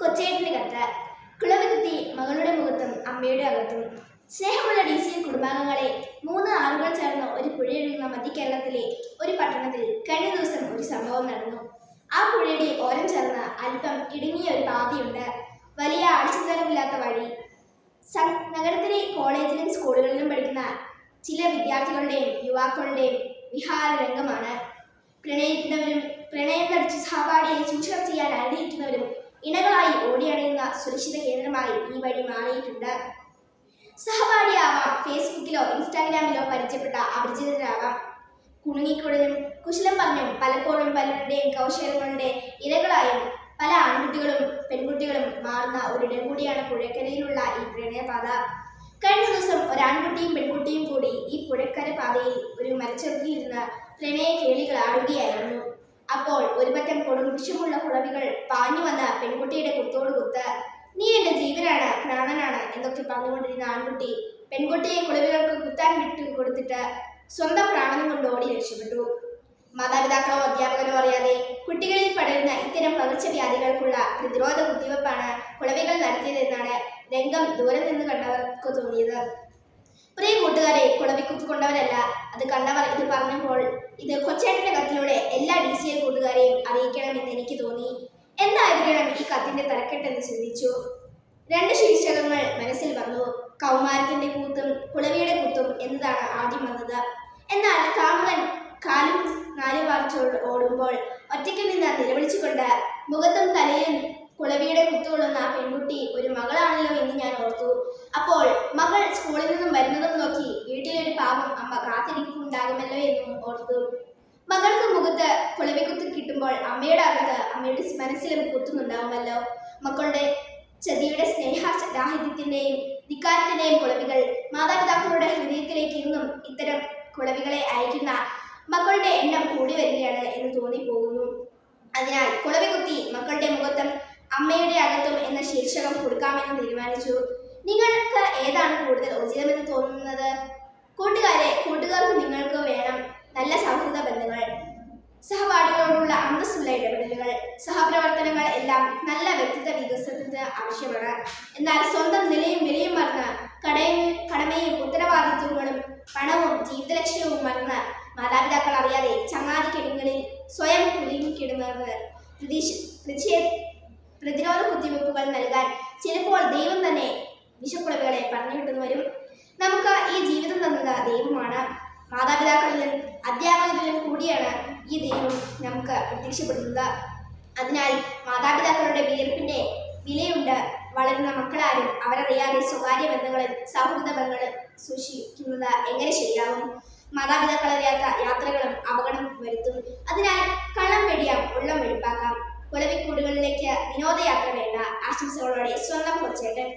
കൊച്ചേട്ടന്റെ കത്ത്. കുളവികുത്തി മകളുടെ മുഖത്തും അമ്മയുടെ അകത്തും. സ്നേഹമുള്ള ഡി സി കുടുംബാംഗങ്ങളെ മൂന്ന് ആളുകൾ ചേർന്ന് ഒരു പുഴയൊഴുകുന്ന മധ്യകേരളത്തിലെ ഒരു പട്ടണത്തിൽ കഴിഞ്ഞ ദിവസം ഒരു സംഭവം നടന്നു. ആ പുഴയുടെ ഓരം ചേർന്ന് അല്പം ഇടുങ്ങിയ ഒരു പാതയുണ്ട്. വലിയ അടിച്ചുതരമില്ലാത്ത വഴി. നഗരത്തിലെ കോളേജിലും സ്കൂളുകളിലും പഠിക്കുന്ന ചില വിദ്യാർത്ഥികളുടെയും യുവാക്കളുടെയും വിഹാര രംഗമാണ്. പ്രണയിക്കുന്നവരും പ്രണയം കടിച്ച് സഹപാഠിയെ ചൂഷണം ചെയ്യാൻ ആഗ്രഹിക്കുന്നവരും ഇണകളായി ഓടിയണയുന്ന സുരക്ഷിത കേന്ദ്രമായി ഈ വഴി മാറിയിട്ടുണ്ട്. സഹപാഠിയാവാം ഫേസ്ബുക്കിലോ ഇൻസ്റ്റാഗ്രാമിലോ പരിചയപ്പെട്ട അപരിചിതരാവാം കുണുങ്ങിക്കൊടും കുശലം പറഞ്ഞും പലപ്പോഴും പലരുടെയും കൗശലങ്ങളുടെ ഇരകളായും പല ആൺകുട്ടികളും പെൺകുട്ടികളും മാറുന്ന ഒരിടം കൂടിയാണ് പുഴക്കരയിലുള്ള ഈ പ്രണയപാത. കഴിഞ്ഞ ദിവസം ഒരാൺകുട്ടിയും പെൺകുട്ടിയും കൂടി ഈ പുഴക്കര പാതയിൽ ഒരു മരച്ചെറുകിലിരുന്ന് പ്രണയ കേളികൾ ആടുകയായിരുന്നു അപ്പോൾ ഒരുപറ്റം പറ്റം കൊടുംവിഷമുള്ള കുളവികൾ പാഞ്ഞു വന്ന പെൺകുട്ടിയുടെ കുത്തോട് കുത്ത് നീ എന്റെ ജീവനാണ് പ്രാണനാണ് എന്നൊക്കെ പറഞ്ഞുകൊണ്ടിരുന്ന ആൺകുട്ടി പെൺകുട്ടിയെ കുളവികൾക്ക് കുത്താൻ വിട്ടു കൊടുത്തിട്ട് സ്വന്തം പ്രാണനം കൊണ്ട് ഓടി രക്ഷപ്പെട്ടു. മാതാപിതാക്കളോ അധ്യാപകരോ അറിയാതെ കുട്ടികളിൽ പടരുന്ന ഇത്തരം പകർച്ചവ്യാധികൾക്കുള്ള പ്രതിരോധ കുത്തിവയ്പ്പാണ് കുളവികൾ നടത്തിയതെന്നാണ് രംഗം ദൂരെ നിന്ന് കണ്ടവർക്ക് തോന്നിയത്. പ്രിയ കൂട്ടുകാരെ കുളവിക്കുത്ത് കൊണ്ടവരല്ല അത് കണ്ടവർ ഇത് പറഞ്ഞപ്പോൾ ഇത് കൊച്ചേട്ടന്റെ കത്തിലൂടെ എല്ലാ ഡി സി എ കൂട്ടുകാരെയും അറിയിക്കണമെന്ന് എനിക്ക് തോന്നി. എന്തായിരിക്കണം ഈ കത്തിന്റെ തലക്കെട്ടെന്ന് ചിന്തിച്ചു. രണ്ട് ശീർഷകങ്ങൾ മനസ്സിൽ വന്നു. കൗമാരത്തിന്റെ കൂത്തും കുളവിയുടെ കൂത്തും എന്നതാണ് ആദ്യം വന്നത്. എന്നാൽ കാമുകൻ കാലും നാല് വാർച്ചോ ഓടുമ്പോൾ ഒറ്റയ്ക്ക് നിന്ന് നിലവിളിച്ചുകൊണ്ട് മുഖത്തും തലയും കുളവിയുടെ കുത്തുകൊള്ളുന്ന ആ പെൺകുട്ടി ഒരു മകളാണല്ലോ എന്ന് ഞാൻ ഓർത്തു. അപ്പോൾ മകൾ സ്കൂളിൽ നിന്നും വരുന്നതും നോക്കി വീട്ടിലൊരു കാത്തിരിപ്പുണ്ടാകുമല്ലോ എന്നും ഓർത്തു മകൾക്ക് മുഖത്ത് കുളവിക്കുത്ത് കിട്ടുമ്പോൾ അമ്മയുടെ അകത്ത് അമ്മയുടെ മനസ്സിലും കുത്തുന്നുണ്ടാവുമല്ലോ. മക്കളുടെ ചതിയുടെ സ്നേഹ രാഹിത്യത്തിന്റെയും ധിക്കാരത്തിന്റെയും കുളവികൾ മാതാപിതാക്കളുടെ ഹൃദയത്തിലേക്ക് ഇന്നും ഇത്തരം കുളവികളെ അയക്കുന്ന മക്കളുടെ എണ്ണം കൂടി വരികയാണ് എന്ന് തോന്നിപ്പോകുന്നു. അതിനാൽ കുളവി കുത്തി മക്കളുടെ മുഖത്തും അമ്മയുടെ അകത്തും എന്ന ശീർഷകം കൊടുക്കാമെന്ന് തീരുമാനിച്ചു. നിങ്ങൾക്ക് ഏതാണ് കൂടുതൽ ഉചിതമെന്ന് തോന്നുന്നത്? കൂട്ടുകാരെ കൂട്ടുകാർക്ക് നിങ്ങൾക്ക് വേണം നല്ല സൗഹൃദ ബന്ധങ്ങൾ സഹപാഠികളോടുള്ള അന്തസ്സുള്ള ഇടപെടലുകൾ സഹപ്രവർത്തനങ്ങൾ എല്ലാം നല്ല വ്യക്തിത്വ വികസനത്തിന് ആവശ്യമാണ്. എന്നാൽ സ്വന്തം നിലയും വിലയും മറന്ന് കടയും കടമയും ഉത്തരവാദിത്വങ്ങളും പണവും ജീവിതലക്ഷ്യവും മറന്ന് മാതാപിതാക്കൾ അറിയാതെ ചങ്ങാതിക്കെടുങ്ങളിൽ സ്വയം കുലുങ്ങിക്കിടുന്നത് പ്രതിരോധ കുത്തിവയ്പ്പുകൾ നൽകാൻ ചിലപ്പോൾ ദൈവം തന്നെ വിശപ്പുളവുകളെ പറഞ്ഞു വിട്ടുന്നു വരും നമുക്ക് ഈ ജീവിതം തന്നത് ദൈവമാണ്. മാതാപിതാക്കളിലും അധ്യാപകരിലും കൂടിയാണ് ഈ ദൈവം നമുക്ക് പ്രത്യക്ഷപ്പെടുന്നത് അതിനാൽ മാതാപിതാക്കളുടെ വിയർപ്പിന്റെ വിലയുണ്ട്. വളരുന്ന മക്കളാരും അവരറിയാതെ സ്വകാര്യ ബന്ധങ്ങളും സൗഹൃദ ബന്ധങ്ങളും സൂക്ഷിക്കുന്നത് എങ്ങനെ ശരിയാവും മാതാപിതാക്കളറിയാത്ത യാത്രകളും അപകടം വരുത്തും. അതിനാൽ കള്ളം വെടിയാം ഉള്ളം വെടിപ്പാക്കാം. കുളവിക്കൂടുകളിലേക്ക് വിനോദയാത്ര വേണ്ട. ആശംസകളോടെ സ്വന്തം കൊച്ചേട്ടൻ.